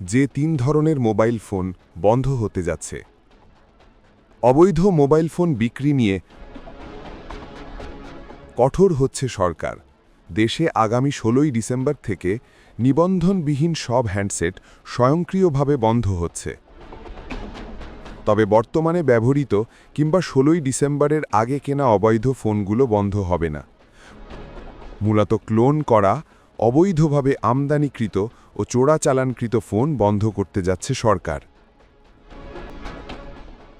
যে তিন ধরনের মোবাইল ফোন বন্ধ হতে যাচ্ছে। অবৈধ মোবাইল ফোন বিক্রি নিয়ে কঠোর হচ্ছে সরকার। দেশে আগামী ষোলোই ডিসেম্বর থেকে নিবন্ধনবিহীন সব হ্যান্ডসেট স্বয়ংক্রিয়ভাবে বন্ধ হচ্ছে। তবে বর্তমানে ব্যবহৃত কিংবা ষোলোই ডিসেম্বরের আগে কেনা অবৈধ ফোনগুলো বন্ধ হবে না। মূলত ক্লোন করা অবৈধভাবে আমদানিকৃত ও চোরাচালানকৃত ফোন বন্ধ করতে যাচ্ছে সরকার।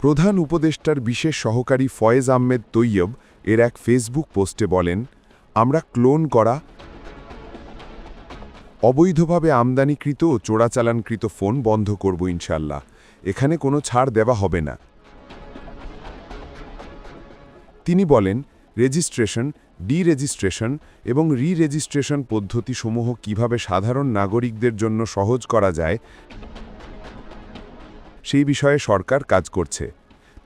প্রধান উপদেষ্টার বিশেষ সহকারী ফয়েজ আহমেদ তৈয়ব এর এক ফেসবুক পোস্টে বলেন, আমরা ক্লোন করা, অবৈধভাবে আমদানিকৃত ও চোরাচালানকৃত ফোন বন্ধ করব ইনশাল্লাহ এখানে কোনো ছাড় দেওয়া হবে না। তিনি বলেন রেজিস্ট্রেশন ডি রেজিস্ট্রেশন এবং রি রেজিস্ট্রেশন পদ্ধতিসমূহ কীভাবে সাধারণ নাগরিকদের জন্য সহজ করা যায় সেই বিষয়ে সরকার কাজ করছে।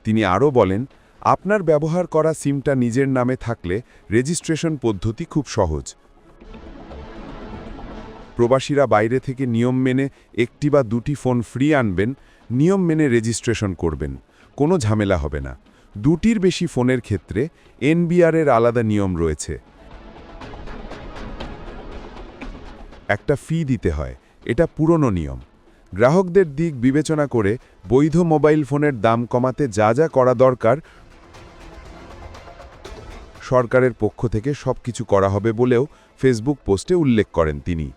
তিনি আরও বলেন, আপনার ব্যবহার করা সিমটা নিজের নামে থাকলে রেজিস্ট্রেশন পদ্ধতি খুব সহজ। প্রবাসীরা বাইরে থেকে নিয়ম মেনে একটি বা দুটি ফোন ফ্রি আনবেন, নিয়ম মেনে রেজিস্ট্রেশন করবেন, কোনো ঝামেলা হবে না। দুটির বেশি ফোনের ক্ষেত্রে এনবিআরের আলাদা নিয়ম রয়েছে। একটা ফি দিতে হয়, এটা পুরনো নিয়ম। গ্রাহকদের দিক বিবেচনা করে বৈধ মোবাইল ফোনের দাম কমাতে যা যা করা দরকার সরকারের পক্ষ থেকে সবকিছু করা হবে বলেও ফেসবুক পোস্টে উল্লেখ করেন তিনি।